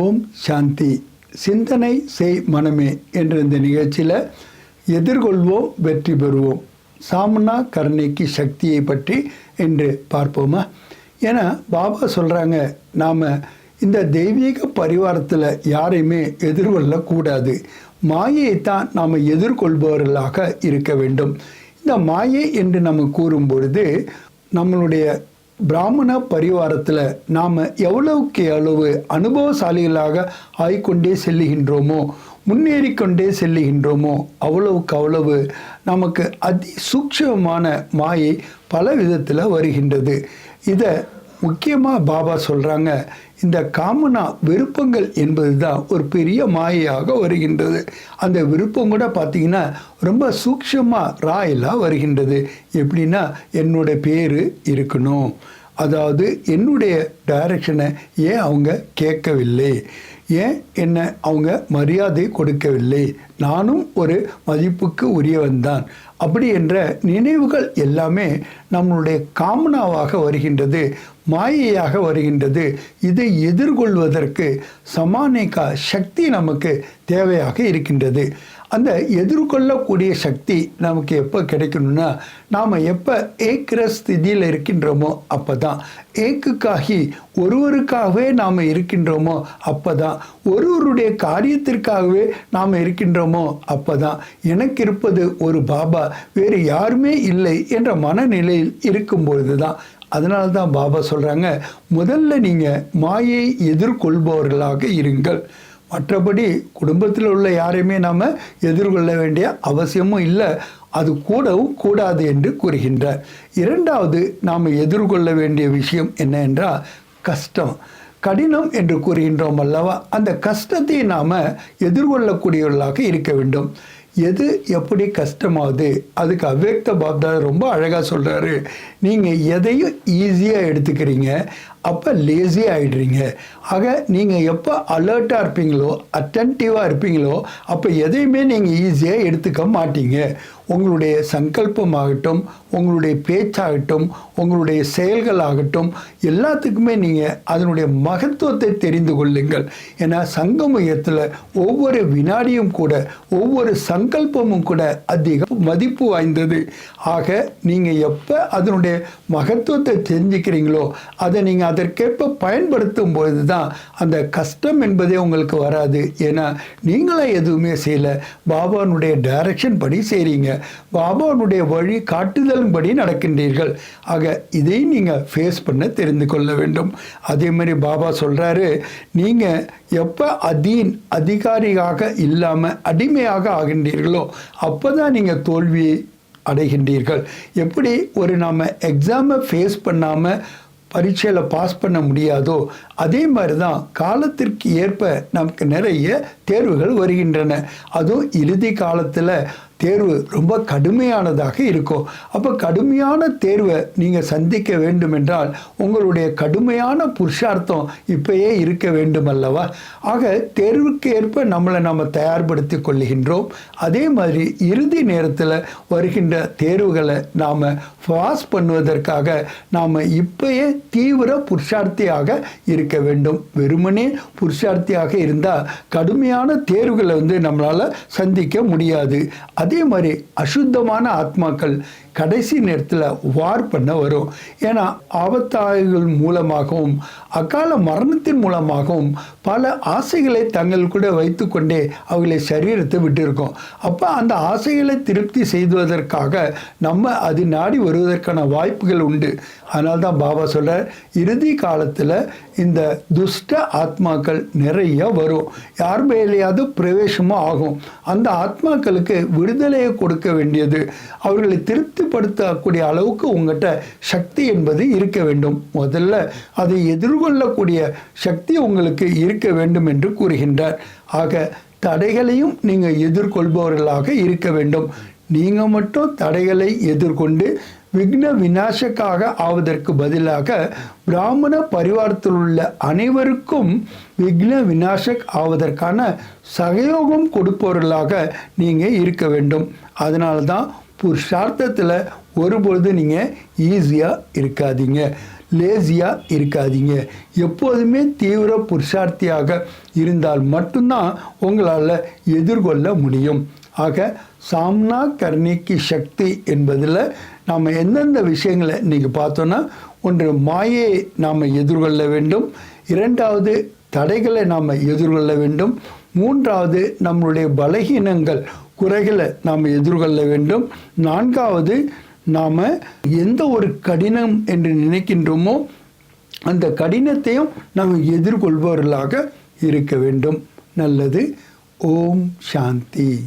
ஓம் சாந்தி. சிந்தனை செய் மனமே என்ற இந்த நிகழ்ச்சியில் எதிர்கொள்வோம் வெற்றி பெறுவோம். சாமனா கருணைக்கு சக்தியை பற்றி என்று பார்ப்போமா? ஏன்னா பாபா சொல்கிறாங்க நாம் இந்த தெய்வீக பரிவாரத்தில் யாரையுமே எதிர்கொள்ளக்கூடாது. மாயைத்தான் நாம் எதிர்கொள்பவர்களாக இருக்க வேண்டும். இந்த மாயை என்று நம்ம கூறும் பொழுது நம்மளுடைய பிராமண பரிவாரத்தில் நாம் எவ்வளவுக்கு எவ்வளவு அனுபவசாலிகளாக ஆய்கொண்டே செல்லுகின்றோமோ முன்னேறிக்கொண்டே செல்லுகின்றோமோ அவ்வளவுக்கு அவ்வளவு நமக்கு அதி சூட்சமான மாயை பல விதத்தில் வருகின்றது. இதை முக்கியமாக பாபா சொல்கிறாங்க இந்த காமனா விருப்பங்கள் என்பது தான் ஒரு பெரிய மாயையாக வருகின்றது. அந்த விருப்பம் கூட பார்த்திங்கன்னா ரொம்ப சூக்ஷமாக ராயலாக வருகின்றது. எப்படின்னா என்னோட பேர் இருக்கணும். அதாவது என்னுடைய டைரக்ஷனை ஏன் அவங்க கேட்கவில்லை? ஏன் என்ன அவங்க மரியாதை கொடுக்கவில்லை? நானும் ஒரு மதிப்புக்கு உரியவன் தான். அப்படி என்ற நினைவுகள் எல்லாமே நம்மளுடைய காமனாவாக வருகின்றது. மாயையாக வருகின்றது. இதை எதிர்கொள்வதற்கு சமானிகா சக்தி நமக்கு தேவையாக இருக்கின்றது. அந்த எதிர்கொள்ளக்கூடிய சக்தி நமக்கு எப்போ கிடைக்கணும்னா நாம் எப்போ ஏக்கிற ஸ்திதியில் இருக்கின்றோமோ அப்போ தான் ஏக்குக்காகி ஒருவருக்காகவே நாம் இருக்கின்றோமோ அப்போ தான் ஒருவருடைய காரியத்திற்காகவே நாம் இருக்கின்றோமோ அப்போ தான் எனக்கு இருப்பது ஒரு பாபா வேறு யாருமே இல்லை என்ற மனநிலையில் இருக்கும் பொழுது தான் அதனால தான் பாபா சொல்கிறாங்க முதல்ல நீங்கள் மாயை எதிர்கொள்பவர்களாக இருங்கள். மற்றபடி குடும்பத்தில் உள்ள யாரையுமே நாம் எதிர்கொள்ள வேண்டிய அவசியமும் இல்லை அது கூடவும் கூடாது என்று கூறுகின்றார். இரண்டாவது நாம் எதிர்கொள்ள வேண்டிய விஷயம் என்ன என்றால் கஷ்டம். கடினம் என்று கூறுகின்றோம் அல்லவா? அந்த கஷ்டத்தை நாம் எதிர்கொள்ளக்கூடியவர்களாக இருக்க வேண்டும். எது எப்படி கஷ்டமாகுது? அதுக்கு அவ்யக்த பாப்தா ரொம்ப அழகாக சொல்கிறாரு நீங்கள் எதையும் ஈஸியாக எடுத்துக்கிறீங்க. அப்போ லேசி ஆகிடுறீங்க ஆக நீங்கள் எப்போ அலர்ட்டாக இருப்பீங்களோ அட்டன்டிவாக இருப்பீங்களோ அப்போ எதையுமே நீங்கள் ஈஸியாக எடுத்துக்க மாட்டீங்க. உங்களுடைய சங்கல்பமாகட்டும் உங்களுடைய பேச்சாகட்டும் உங்களுடைய செயல்களாகட்டும் எல்லாத்துக்குமே நீங்கள் அதனுடைய மகத்துவத்தை தெரிந்து கொள்ளுங்கள். ஏன்னா சங்கமயத்தில் ஒவ்வொரு வினாடியும் கூட ஒவ்வொரு சங்கல்பமும் கூட அதிக மதிப்பு வாய்ந்தது. ஆக நீங்கள் எப்போ அதனுடைய மகத்துவத்தை தெரிஞ்சுக்கிறீங்களோ அதை நீங்கள் அதற்கேற்ப பயன்படுத்தும் பொழுது தான் அந்த கஷ்டம் என்பதே உங்களுக்கு வராது. ஏன்னா நீங்களே எதுவுமே செய்யலை. பாபானுடைய டைரக்ஷன் படி செய்கிறீங்க பாபானுடைய வழி காட்டுதலும் படி நடக்கின்றீர்கள். ஆக இதை நீங்கள் ஃபேஸ் பண்ண தெரிந்து கொள்ள வேண்டும். அதே மாதிரி பாபா சொல்கிறாரு நீங்கள் எப்போ அதீன் அதிகாரியாக இல்லாமல் அடிமையாக ஆகின்றீர்களோ அப்போ தான் நீங்கள் தோல்வியை அடைகின்றீர்கள். எப்படி ஒரு நாம் எக்ஸாமை ஃபேஸ் பண்ணாமல் பரீட்சையில் பாஸ் பண்ண முடியாதோ அதே மாதிரி தான் காலத்திற்கு ஏற்ப நமக்கு நிறைய தேர்வுகள் வருகின்றன. அதுவும் இறுதி காலத்தில் தேர்வு ரொம்ப கடுமையானதாக இருக்கும். அப்போ கடுமையான தேர்வை நீங்கள் சந்திக்க வேண்டும் என்றால் உங்களுடைய கடுமையான புருஷார்த்தம் இப்பயே இருக்க வேண்டும் அல்லவா ஆக தேர்வுக்கு ஏற்ப நம்மளை நம்ம தயார்படுத்தி கொள்ளுகின்றோம் அதே மாதிரி இறுதி நேரத்தில் வருகின்ற தேர்வுகளை நாம் பாஸ் பண்ணுவதற்காக நாம் இப்பயே தீவிர புருஷார்த்தியாக இருக்க வேண்டும். வெறுமனே புருஷார்த்தியாக இருந்தால் கடுமையான தேர்வுகளை வந்து நம்மளால் சந்திக்க முடியாது. அதே மாதிரி அசுத்தமான ஆத்மாக்கள் கடைசி நேரத்தில் வார் பண்ண வரும். ஏன்னா ஆபத்தாய்கள் மூலமாகவும் அகால மரணத்தின் மூலமாகவும் பல ஆசைகளை தங்கள் கூட வைத்துக்கொண்டே அவர்களை சரீரத்தை விட்டிருக்கோம். அப்போ அந்த ஆசைகளை திருப்தி செய்வதற்காக நம்ம அது நாடி வருவதற்கான வாய்ப்புகள் உண்டு. அதனால தான் பாபா சொல்கிறார் இறுதி காலத்தில் இந்த துஷ்ட ஆத்மாக்கள் நிறைய வரும். யார் மேலேயாவது பிரவேசமும் ஆகும். அந்த ஆத்மாக்களுக்கு விடுதலையை கொடுக்க வேண்டியது. அவர்களை திருப்திப்படுத்தக்கூடிய அளவுக்கு உங்கள்கிட்ட சக்தி என்பது இருக்க வேண்டும். முதல்ல அதை எதிர்கொள்ளக்கூடிய சக்தி உங்களுக்கு இருக்க வேண்டும் என்று கூறுகின்றார். ஆக தடைகளையும் நீங்கள் எதிர்கொள்பவர்களாக இருக்க வேண்டும். நீங்கள் மட்டும் தடைகளை எதிர்கொண்டு விக்ன விநாசக்காக ஆவதற்கு பதிலாக பிராமண பரிவாரத்தில் உள்ள அனைவருக்கும் விக்ன விநாசக் ஆவதற்கான சகயோகம் கொடுப்பவர்களாக நீங்கள் இருக்க வேண்டும். அதனால தான் புருஷார்த்தத்தில் ஒருபொழுது நீங்கள் ஈஸியாக இருக்காதீங்க. லேசியாக இருக்காதீங்க. எப்போதுமே தீவிர புருஷார்த்தியாக இருந்தால் மட்டும்தான் உங்களால் எதிர்கொள்ள முடியும். ஆக சாம்னா கர்ணிக்கு சக்தி என்பதில் நாம் எந்தெந்த விஷயங்களை இன்றைக்கி பார்த்தோன்னா ஒன்று மாயையை நாம் எதிர்கொள்ள வேண்டும் இரண்டாவது தடைகளை நாம் எதிர்கொள்ள வேண்டும் மூன்றாவது நம்மளுடைய பலகீனங்கள் குறைகளை நாம் எதிர்கொள்ள வேண்டும் நான்காவது நாம் எந்த ஒரு கடினம் என்று நினைக்கின்றோமோ அந்த கடினத்தையும் நாம் எதிர்கொள்பவர்களாக இருக்க வேண்டும். நல்லது. ஓம் சாந்தி.